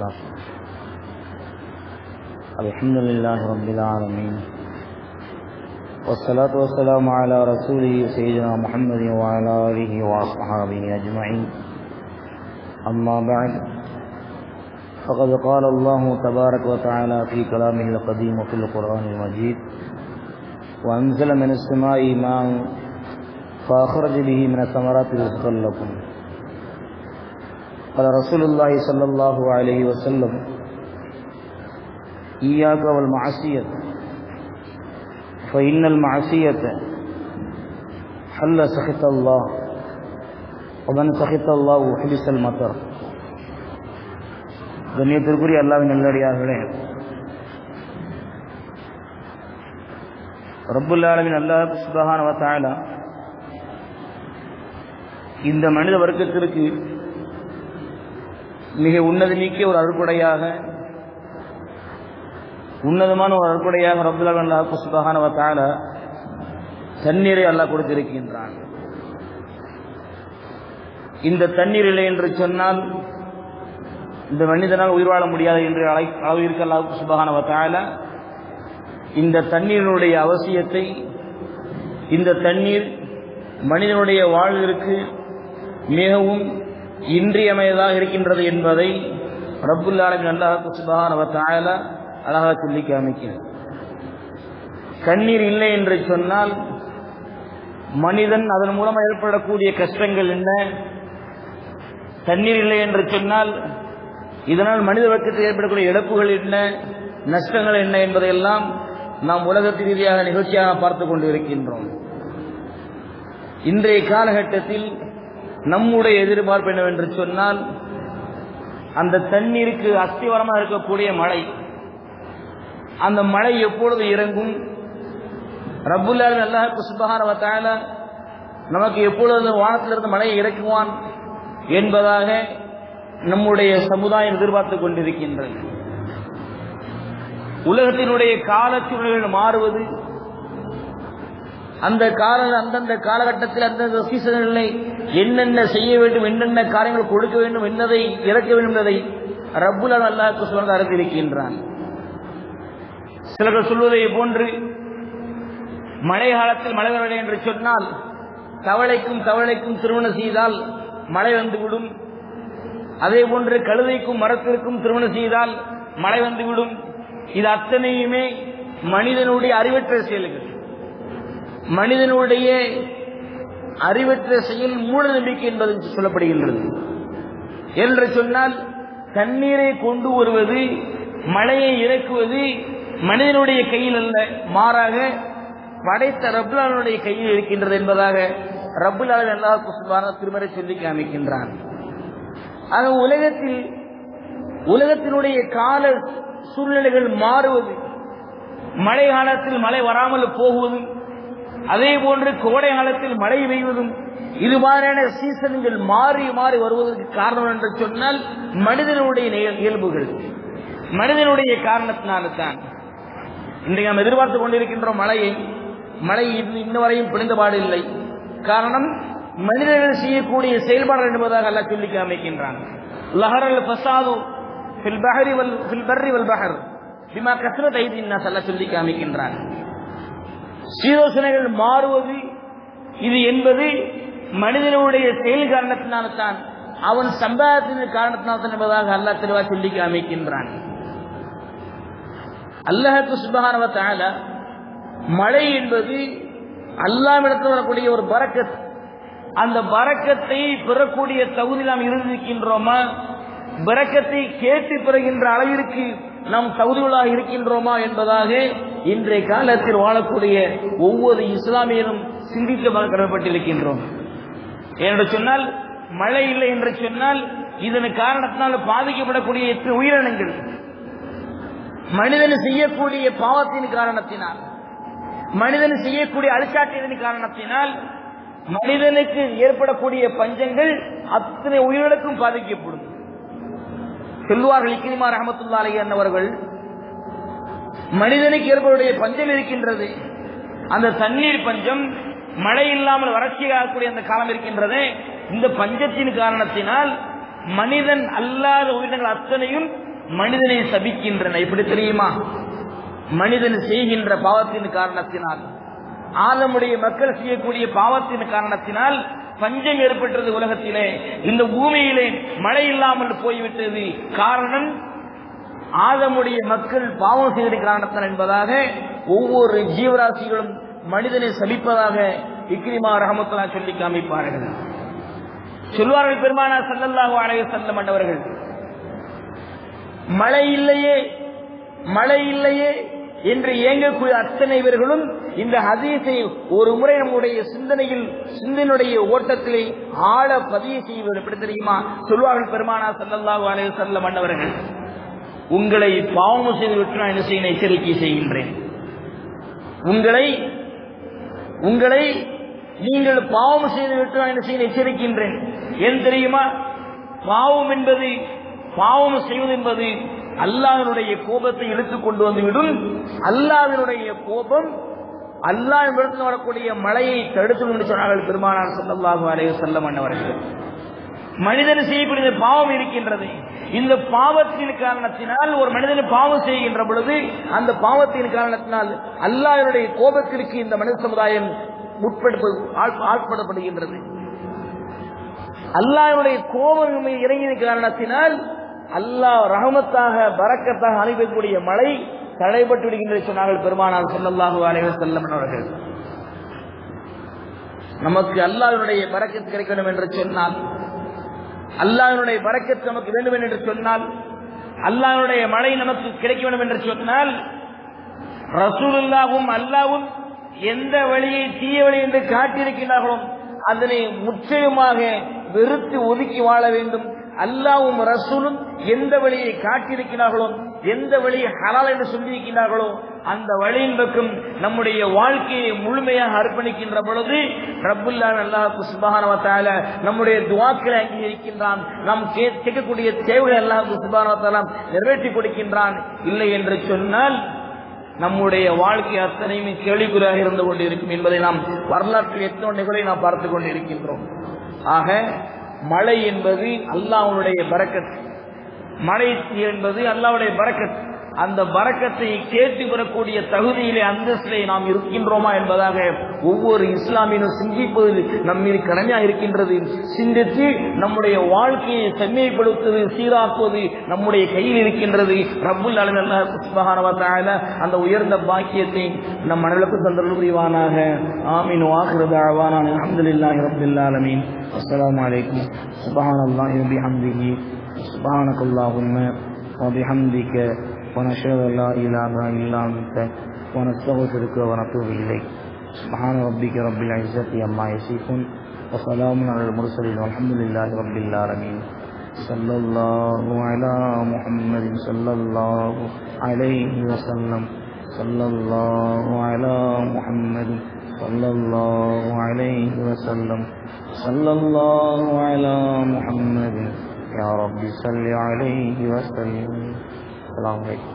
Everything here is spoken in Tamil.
وبركاته. الحمد لله رب العالمين. والصلاة والسلام على رسوله سيدنا محمد وعلى آله وأصحابه أجمعين. أما بعد، فقد قال الله تبارك وتعالى في كلامه القديم وفي القرآن المجيد وأنزل من السماء ماء فأخرج به من الثمرات رزقا لكم. قال رسول الله صلى الله عليه وسلم إياك والمعصية فإن المعصية حل سخط الله ومن سخط الله حبس المطر கண்ணியத்திற்குரிய அல்லாவின் நல்லடியார்களே ரப்புல் ஆலமின் அல்லாஹ் சுபஹான வத்தாலா இந்த மனித வர்க்கத்திற்கு மிக உன்னத நீக்கிய ஒரு அறுப்படையாக உன்னதமான ஒரு அறுப்படையாக ரப்புல் சுபகான தண்ணீரை அல்லாஹ் கொடுத்திருக்கின்றான். இந்த தண்ணீர் இல்லை என்று சொன்னால் இந்த மனிதனால் உயிர் வாழ முடியாது என்று அழை அளவிற்கு அல்லாஹ் சுபகான வத்தால இந்த தண்ணீரினுடைய அவசியத்தை இந்த தண்ணீர் மனிதனுடைய வாழ்விற்கு மிகவும் இன்றியமையதாக இருக்கின்றது என்பதை ரப்புல் ஆலமின் அல்லாஹ் சுபஹான வத்தாலா அழகாக சொல்லி காமிக்கிறது கண்ணீர் இல்லை என்று சொன்னால் மனிதன் அதன் மூலமாக ஏற்படக்கூடிய கஷ்டங்கள் என்ன? தண்ணீர் இல்லை என்று சொன்னால் இதனால் மனித வர்க்கத்தில் ஏற்படக்கூடிய இழப்புகள் என்ன? நஷ்டங்கள் என்ன என்பதையெல்லாம் நாம் உலகத்து ரீதியாக நிகழ்ச்சியாக பார்த்து கொண்டு இருக்கின்றோம் இன்றைய காலகட்டத்தில் நம்முடைய எதிர்பார்ப்பு என்னவென்று சொன்னால் அந்த தண்ணீருக்கு அஸ்திவரமாக இருக்கக்கூடிய மழை. அந்த மழை எப்பொழுது இறங்கும்? ரப்புல்லாவின் அல்லாஹ் சுபகான நமக்கு எப்பொழுது வானத்திலிருந்து மழையை இறக்குவான் என்பதாக நம்முடைய சமுதாயம் எதிர்பார்த்து கொண்டிருக்கின்றது. உலகத்தினுடைய காலச்சூழல்கள் மாறுவது அந்த கால அந்தந்த காலகட்டத்தில் அந்தந்த சீசன்களை என்னென்ன செய்ய வேண்டும் என்னென்ன காரியங்கள் கொடுக்க வேண்டும் என்னதை இறக்க வேண்டும் என்பதை ரப்புல் அல்லாஹ் சொல்ல அறிந்திருக்கின்றான் சிலர்கள் சொல்வதை போன்று மழை காலத்தில் மழை வரவில்லை என்று சொன்னால் தவளைக்கும் தவளைக்கும் திருமணம் செய்தால் மழை வந்துவிடும். அதே போன்று கழுதைக்கும் மரத்திற்கும் திருமணம் செய்தால் மழை வந்துவிடும். இது அத்தனையுமே மனிதனுடைய அறிவற்ற செயல்கள். மனிதனுடைய அறிவற்ற செயல் மூட நம்பிக்கை என்பது சொல்லப்படுகின்றது. என்று சொன்னால் தண்ணீரை கொண்டு வருவது மழையை இறக்குவது மனிதனுடைய கையில் அல்ல. மாறாக படைத்த ரபுல்லானுடைய கையில் இருக்கின்றது என்பதாக ரபுலால் அல்லாஹ் திருமறை சொல்லி காமிக்கின்றான். ஆக உலகத்தில் உலகத்தினுடைய கால சூழ்நிலைகள் மாறுவது மழை காலத்தில் மழை வராமல் போகுவது அதே போன்று கோடை காலத்தில் மழை பெய்வதும் இது மாதிரியான சீசன்கள் மாறி மாறி வருவதற்கு காரணம் என்று சொன்னால் மனிதனுடைய இயல்புகள். மனிதனுடைய காரணத்தினால்தான் இன்றைய நாம் எதிர்பார்த்து கொண்டிருக்கின்றோம் மழையை. மழை இன்னவரையும் பிடிந்தபாடு இல்லை. காரணம் மனிதர்கள் செய்யக்கூடிய செயல்பாடுகள் என்பதாக அல்ல சொல்லி அமைக்கின்றான் லஹரல் ஃபசாது ஃபில் பஹரி வல் ஃபில் பர்ரி வல் பஹர். பிமா கஸ்ரத் ஐதின் சொல்லி காமிக்கின்றான். சீரோசனைகள் மாறுவது இது என்பது மனிதனுடைய செயல் காரணத்தினால்தான் அவன் சம்பாதத்தின் காரணத்தினால்தான் என்பதாக அல்லா தெளிவா சொல்லி அமைக்கின்றான் அல்லஹத்து சுபகானவத்தால மழை என்பது அல்லாமிடத்தில் வரக்கூடிய ஒரு பறக்கத். அந்த பறக்கத்தை பெறக்கூடிய தகுதி நாம் இருந்திருக்கின்றோமா? பறக்கத்தை கேட்டு பெறுகின்ற அளவிற்கு நாம் தகுதிகளாக இருக்கின்றோமா என்பதாக இன்றைய காலத்தில் வாழக்கூடிய ஒவ்வொரு இஸ்லாமியரும் சிந்தித்து கடமைப்பட்டிருக்கின்றோம் என்று சொன்னால் மழை இல்லை என்று சொன்னால் இதன் காரணத்தினால் பாதிக்கப்படக்கூடிய எட்டு உயிரினங்கள்? மனிதன் செய்யக்கூடிய பாவத்தின் காரணத்தினால் மனிதன் செய்யக்கூடிய அழுச்சாட்டியதன் காரணத்தினால் மனிதனுக்கு ஏற்படக்கூடிய பஞ்சங்கள் அத்தனை உயிர்களுக்கும் பாதிக்கப்படும். சொல்வார்கள் இக்கிரிமா ரஹமத்துல்லா என்னவர்கள் மனிதனுக்கு ஏற்படைய பஞ்சம் இருக்கின்றது. அந்த தண்ணீர் பஞ்சம் மழை இல்லாமல் வறட்சியாகக்கூடிய அந்த காலம் இருக்கின்றது. இந்த பஞ்சத்தின் காரணத்தினால் மனிதன் அல்லாத உயிரினங்கள் அத்தனையும் மனிதனை சபிக்கின்றன. எப்படி தெரியுமா? மனிதன் செய்கின்ற பாவத்தின் காரணத்தினால் ஆலமுடைய மக்கள் செய்யக்கூடிய பாவத்தின் காரணத்தினால் பஞ்சம் ஏற்பட்டது உலகத்திலே. இந்த பூமியிலே மழை இல்லாமல் போய்விட்டது. காரணம் ஆதமுடைய மக்கள் பாவம் செய்த காரணத்தால் என்பதாக ஒவ்வொரு ஜீவராசிகளும் மனிதனை சபிப்பதாக இக்ரிமா ரஹமத்துல்லா சொல்லி காமிப்பார்கள். சொல்வார்கள் பெருமானா சல்லல்லாஹு அலைஹி செல்ல மாட்டவர்கள் மழை இல்லையே மழை இல்லையே என்று இயங்கக்கூடிய அத்தனை இவர்களும் இந்த ஹதீஸை ஒரு முறை நம்முடைய சிந்தனையில் சிந்தனுடைய ஓட்டத்திலே ஆழ பதிவு செய்வது எப்படி தெரியுமா? சொல்வார்கள் பெருமானா சல்லல்லாஹு அலைஹி வஸல்லம் மன்னவர்கள் உங்களை பாவம் செய்து விட்டு நான் என்ன செய்ய எச்சரிக்கை செய்கின்றேன். உங்களை உங்களை நீங்கள் பாவம் செய்து விட்டு நான் என்ன செய்ய எச்சரிக்கின்றேன். ஏன் தெரியுமா? பாவம் என்பது பாவம் செய்வது என்பது அல்லாவினுடைய கோபத்தை இழுத்து கொண்டு வந்துவிடும். அல்லாவினுடைய கோபம் அல்லாஹ்விடத்தில் வரக்கூடிய மழையை தடுத்து சொன்னார்கள் பெருமானார் ஸல்லல்லாஹு அலைய செல்லம் அண்ணவர்கள் மனிதன் செய்யக்கூடிய பாவம் இருக்கின்றது. இந்த பாவத்தின் காரணத்தினால் ஒரு மனிதன் பாவம் செய்கின்ற பொழுது அந்த பாவத்தின் காரணத்தினால் அல்லாஹ்வுடைய கோபத்திற்கு இந்த மனித சமுதாயம் ஆள்- ஆட்படப்படுகின்றது அல்லாஹ்வுடைய கோபம் இறங்கிய காரணத்தினால் அல்லாஹ் ரஹமத்தாக பறக்கத்தாக அனுப்பக்கூடிய மழை தடைபட்டு விடுகின்ற சொன்னார்கள் பெருமானார் சொல்லல்லாஹு அலைஹி செல்லம் அவர்கள். நமக்கு அல்லாஹ்வுடைய பறக்கத்து கிடைக்க வேண்டும் என்று சொன்னால் அல்லாஹ்வுடைய பறக்கத்து நமக்கு வேண்டும் என்று சொன்னால் அல்லாஹ்வுடைய மழை நமக்கு கிடைக்க வேண்டும் என்று சொன்னால் ரசூலுல்லாவும் அல்லாவும் எந்த வழியை தீய வழி என்று காட்டியிருக்கிறார்களோ அதனை முற்றிலுமாக வெறுத்து ஒதுக்கி வாழ வேண்டும். அல்லாவும் ரசூலும் எந்த வழியை காட்டியிருக்கிறார்களோ எந்த வழியை ஹலால் என்று சொல்லியிருக்கிறார்களோ அந்த வழியின் பக்கம் நம்முடைய வாழ்க்கையை முழுமையாக அர்ப்பணிக்கின்ற பொழுது ரபுல்லா அல்லாஹு சுபானவத்தால நம்முடைய தஆலா நம்முடைய இருக்கின்றான் அங்கீகரிக்கின்றான். நாம் கேட்கக்கூடிய தேவைகள் அல்லாஹு சுபஹானஹு நிறைவேற்றி கொடுக்கின்றான். இல்லை என்று சொன்னால் நம்முடைய வாழ்க்கை அத்தனையுமே கேள்விக்குறியாக இருந்து கொண்டிருக்கும் என்பதை நாம் வரலாற்று எத்தனை நிகழ்வை நாம் பார்த்து கொண்டிருக்கின்றோம். ஆக மழை என்பது அல்லாவுடைய பறக்கத் மழை என்பது அல்லாவுடைய பறக்கத் அந்த பரக்கத்தை கேட்டு பெறக்கூடிய தகுதியிலே அந்தஸ்திலே நாம் இருக்கின்றோமா என்பதாக ஒவ்வொரு இஸ்லாமியனும் சிந்திப்பது நம் மீது கடமையாக இருக்கின்றது சிந்தித்து நம்முடைய வாழ்க்கையை செம்மைப்படுத்துவது சீராக்குவது நம்முடைய கையில் இருக்கின்றது ரப்புல் அலமின் அல்லாஹ் சுப்ஹானஹு வ தஆலா அந்த உயர்ந்த பாக்கியத்தை நம் மனளுக்கு தந்தல் புரிவானாக ஆமீன் வாஹிரு தஅவானா அல்ஹம்துலில்லாஹி ரப்பில் ஆலமீன் அஸ்ஸலாமு அலைக்கும் சுப்ஹானல்லாஹி வ பிஹம்திஹி சுப்ஹானக அல்லாஹும்ம وبحمدك ونشهد أن لا إله إلا أنت ونستغفرك ونتوب إليك. سبحان ربك رب العزة عما يصفون وسلام على المرسلين والحمد لله رب العالمين. صلى الله على محمد صلى الله عليه وسلم. صلى الله على محمد صلى الله عليه وسلم. صلى الله على محمد. يا رب صل عليه وسلم. long way.